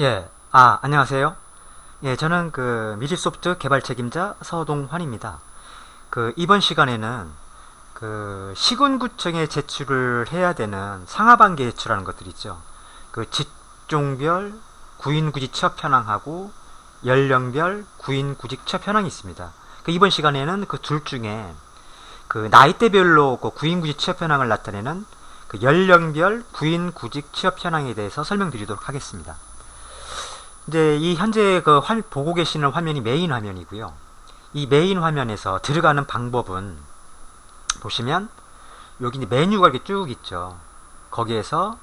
예, 아, 안녕하세요. 예, 저는 그 미지소프트 개발 책임자 서동환입니다. 그 이번 시간에는 그 시군구청에 제출을 해야 되는 상하반기 제출하는 것들 있죠. 그 직종별 구인구직 취업 현황하고 연령별 구인구직 취업 현황이 있습니다. 그 이번 시간에는 그 둘 중에 그 나이대별로 그 구인구직 취업 현황을 나타내는 그 연령별 구인구직 취업 현황에 대해서 설명드리도록 하겠습니다. 이제 이 현재 그 화, 보고 계시는 화면이 메인 화면이고요. 이 메인 화면에서 들어가는 방법은 보시면 여기 메뉴가 이렇게 쭉 있죠. 거기에서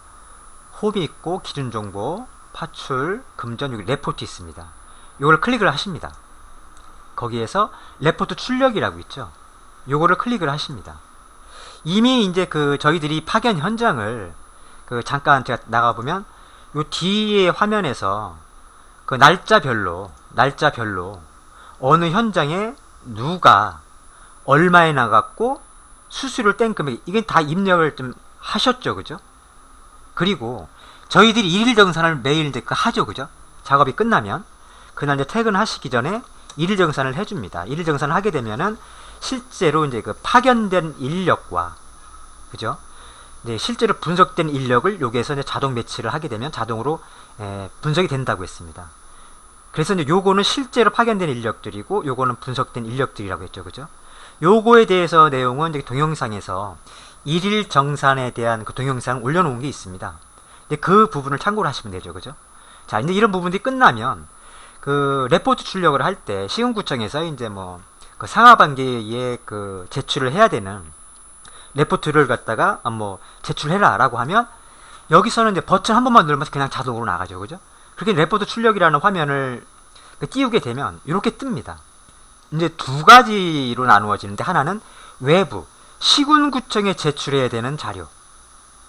홈이 있고 기준 정보, 파출, 금전 여기 레포트 있습니다. 이걸 클릭을 하십니다. 거기에서 레포트 출력이라고 있죠. 요거를 클릭을 하십니다. 이미 이제 그 저희들이 파견 현장을 그 잠깐 제가 나가 보면 요 뒤에 화면에서 그 날짜별로 날짜별로 어느 현장에 누가 얼마에 나갔고 수수료를 뗀 금액 이게 다 입력을 좀 하셨죠 그죠? 그리고 저희들이 일일 정산을 매일 그 하죠 그죠? 작업이 끝나면 그날 이제 퇴근하시기 전에 일일 정산을 해줍니다. 일일 정산을 하게 되면은 실제로 이제 그 파견된 인력과 그죠 이제 실제로 분석된 인력을 여기에서 이제 자동 매치를 하게 되면 자동으로 에, 분석이 된다고 했습니다. 그래서 이제 요거는 실제로 파견된 인력들이고 요거는 분석된 인력들이라고 했죠. 그죠? 요거에 대해서 내용은 이제 동영상에서 일일 정산에 대한 그 동영상 올려놓은 게 있습니다. 근데 그 부분을 참고를 하시면 되죠. 그죠? 자, 이제 이런 부분들이 끝나면 그 레포트 출력을 할 때 시흥구청에서 이제 뭐 그 상하반기에 그 제출을 해야 되는 레포트를 갖다가 아, 뭐 제출해라라고 하면 여기서는 이제 버튼 한 번만 누르면 그냥 자동으로 나가죠, 그죠? 그렇게 레포트 출력이라는 화면을 그 띄우게 되면 이렇게 뜹니다. 이제 두 가지로 나누어지는데 하나는 외부 시군구청에 제출해야 되는 자료,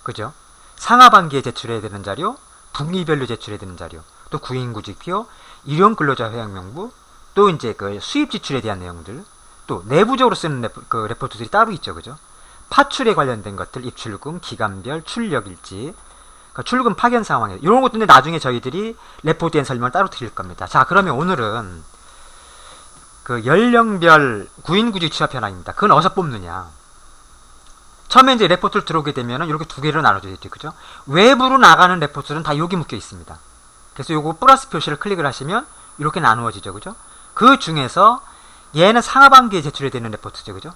그죠? 상하반기에 제출해야 되는 자료, 분기별로 제출해야 되는 자료, 또 구인구직표, 일용 근로자 회원 명부, 또 이제 그 수입 지출에 대한 내용들, 또 내부적으로 쓰는 레포, 그 레포트들이 따로 있죠, 그죠? 파출에 관련된 것들, 입출금, 기간별, 출력일지, 그 출금 파견 상황에 이런 것들은 나중에 저희들이 레포트에 설명을 따로 드릴 겁니다. 자, 그러면 오늘은 그 연령별 구인구직 취업 현황입니다. 그건 어디서 뽑느냐? 처음에 이제 레포트를 들어오게 되면은 이렇게 두 개로 나눠져 있죠, 그죠? 외부로 나가는 레포트는 다 여기 묶여 있습니다. 그래서 요거 플러스 표시를 클릭을 하시면 이렇게 나누어지죠, 그죠? 그 중에서 얘는 상하반기에 제출이 되는 레포트죠, 그죠?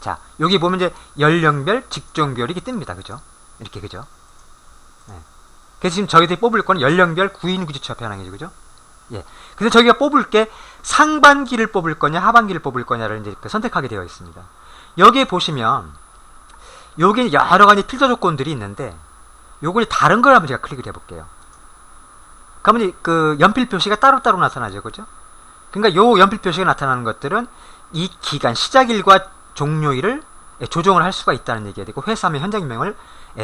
자, 여기 보면 이제 연령별, 직종별 이게 뜹니다. 그죠? 이렇게 그죠? 네. 그래서 지금 저희들이 뽑을 건 연령별 구인 구직 취업 현황이죠. 그죠? 예. 그래서 저희가 뽑을 게 상반기를 뽑을 거냐, 하반기를 뽑을 거냐를 이제 선택하게 되어 있습니다. 여기에 보시면 여기 여러 가지 필터 조건들이 있는데 요걸 다른 걸 한번 제가 클릭을 해 볼게요. 그러면 그 연필 표시가 따로따로 나타나죠. 그죠? 그러니까 요 연필 표시가 나타나는 것들은 이 기간 시작일과 종료일을 조정을 할 수가 있다는 얘기가 되고 회사명 현장명을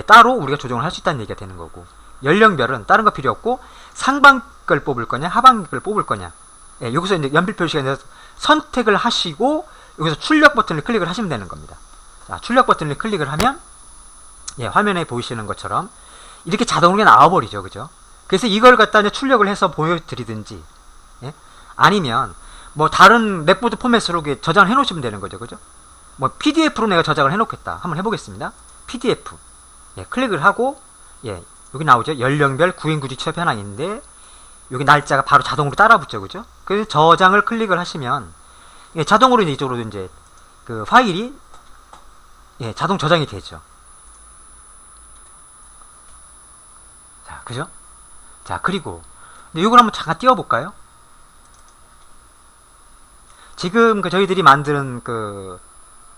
따로 우리가 조정을 할 수 있다는 얘기가 되는 거고 연령별은 다른 거 필요 없고 상반 걸 뽑을 거냐 하반기 걸 뽑을 거냐 예, 여기서 이제 연필 표시가 있는 선택을 하시고 여기서 출력 버튼을 클릭을 하시면 되는 겁니다. 자, 출력 버튼을 클릭을 하면 예, 화면에 보이시는 것처럼 이렇게 자동으로 나와버리죠, 그죠? 그래서 이걸 갖다 이제 출력을 해서 보여드리든지 예? 아니면 뭐 다른 랩보드 포맷으로 저장을 해놓으시면 되는 거죠, 그죠? 뭐 PDF로 내가 저장을 해놓겠다. 한번 해보겠습니다. PDF. 예, 클릭을 하고 예, 여기 나오죠. 연령별 구인구직 취업 현황인데 여기 날짜가 바로 자동으로 따라 붙죠, 그죠? 그래서 저장을 클릭을 하시면 예, 자동으로 이제 이쪽으로 이제 그 파일이 예, 자동 저장이 되죠. 자, 그죠? 자, 그리고 이걸 한번 잠깐 띄워볼까요? 지금 그 저희들이 만드는 그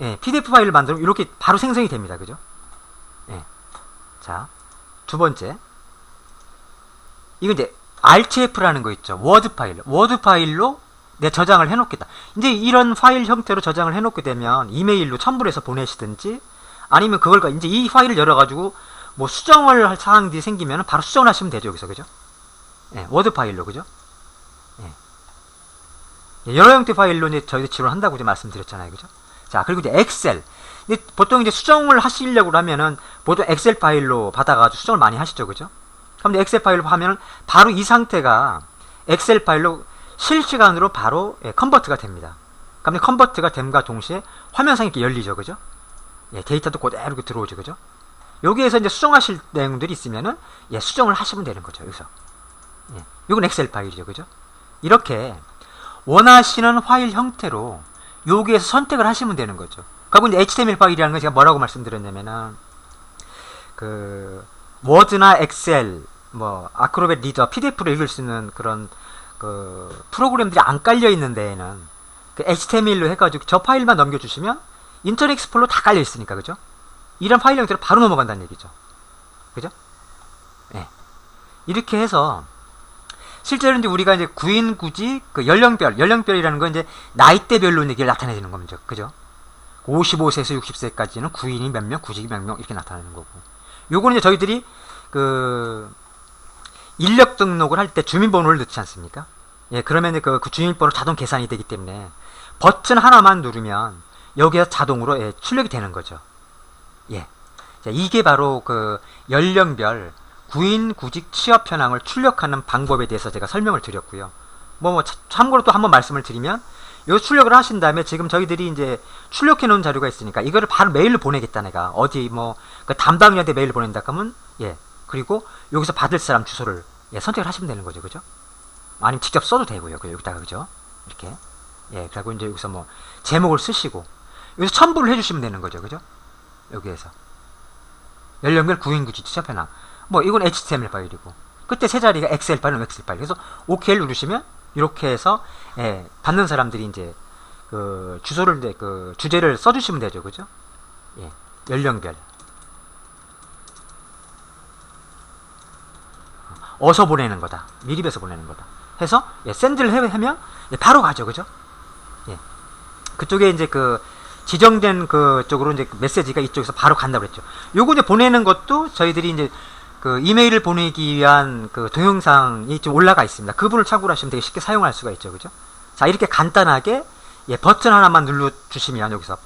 예, PDF 파일을 만들면 이렇게 바로 생성이 됩니다. 그죠? 예. 자, 두 번째. 이거 이제 RTF라는 거 있죠. 워드 파일. 워드 파일로 내 저장을 해놓겠다. 이제 이런 파일 형태로 저장을 해놓게 되면 이메일로 첨부해서 보내시든지 아니면 그걸 이제 이 파일을 열어가지고 뭐 수정을 할 사항들이 생기면 바로 수정을 하시면 되죠. 여기서 그죠? 예, 워드 파일로 그죠? 예. 여러 형태 파일로 이제 저희들 지원한다고 이제 말씀드렸잖아요. 그죠? 자, 그리고 이제 엑셀. 보통 이제 수정을 하시려고 하면은 보통 엑셀 파일로 받아가지고 수정을 많이 하시죠. 그죠? 그럼 엑셀 파일로 하면 바로 이 상태가 엑셀 파일로 실시간으로 바로 예, 컨버트가 됩니다. 그럼 컨버트가 됨과 동시에 화면상이 이렇게 열리죠, 그죠? 예, 데이터도 그대로 들어오죠, 그죠? 여기에서 이제 수정하실 내용들이 있으면은 예, 수정을 하시면 되는 거죠, 여기서. 예, 이건 엑셀 파일이죠, 그죠? 이렇게 원하시는 파일 형태로 여기에서 선택을 하시면 되는 거죠. 그리고 이제 HTML 파일이라는 건 제가 뭐라고 말씀드렸냐면은 그 워드나 엑셀, 뭐 아크로벳 리더, PDF로 읽을 수 있는 그런 그 프로그램들이 안 깔려 있는 데에는 그 HTML로 해가지고 저 파일만 넘겨주시면 인터넷 익스플로 다 깔려 있으니까 그죠? 이런 파일 형태로 바로 넘어간다는 얘기죠. 그죠? 예. 이렇게 해서 실제로 이제 우리가 이제 구인 구직 그 연령별 연령별이라는 건 이제 나이대별로 이게 나타내는 겁니다. 그죠? 55세에서 60세까지는 구인이 몇 명, 구직이 몇 명 이렇게 나타나는 거고. 요거는 이제 저희들이 그 인력 등록을 할 때 주민번호를 넣지 않습니까? 예, 그러면 그, 그 주민번호 자동 계산이 되기 때문에 버튼 하나만 누르면 여기에서 자동으로 예, 출력이 되는 거죠. 예. 자, 이게 바로 그 연령별 구인 구직 취업 현황을 출력하는 방법에 대해서 제가 설명을 드렸고요. 뭐, 뭐 차- 참고로 또 한번 말씀을 드리면 요 출력을 하신 다음에 지금 저희들이 이제 출력해 놓은 자료가 있으니까 이거를 바로 메일로 보내겠다 내가. 어디 뭐 그 담당자한테 메일을 보낸다 그러면? 예. 그리고 여기서 받을 사람 주소를 예, 선택을 하시면 되는 거죠. 그죠? 아니면 직접 써도 되고요. 그 여기다가 그죠? 이렇게. 예. 그리고 이제 여기서 뭐 제목을 쓰시고 여기서 첨부를 해주시면 되는 거죠. 그죠? 여기에서. 연령별 구인구지 취업 현황 뭐 이건 HTML 파일이고 그때 세 자리가 엑셀 파일은 엑셀 파일. 그래서 OK를 누르시면 이렇게 해서 예, 받는 사람들이 이제 그 주소를 이제 그 주제를 써주시면 되죠. 그죠? 예 연령별. 어서 보내는 거다. 미리배서 보내는 거다. 해서 예, 샌드를 해- 하면 예, 바로 가죠. 그죠? 예. 그쪽에 이제 그 지정된 그 쪽으로 이제 그 메시지가 이쪽에서 바로 간다고 그랬죠. 요거 이제 보내는 것도 저희들이 이제 그 이메일을 보내기 위한 그 동영상이 좀 올라가 있습니다. 그 부분을 참고로 하시면 되게 쉽게 사용할 수가 있죠. 그죠? 자, 이렇게 간단하게 예, 버튼 하나만 눌러 주시면 여기서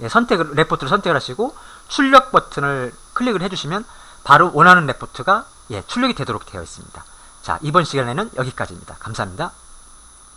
예, 선택을 레포트를 선택을 하시고 출력 버튼을 클릭을 해 주시면 바로 원하는 레포트가 예, 출력이 되도록 되어 있습니다. 자, 이번 시간에는 여기까지입니다. 감사합니다.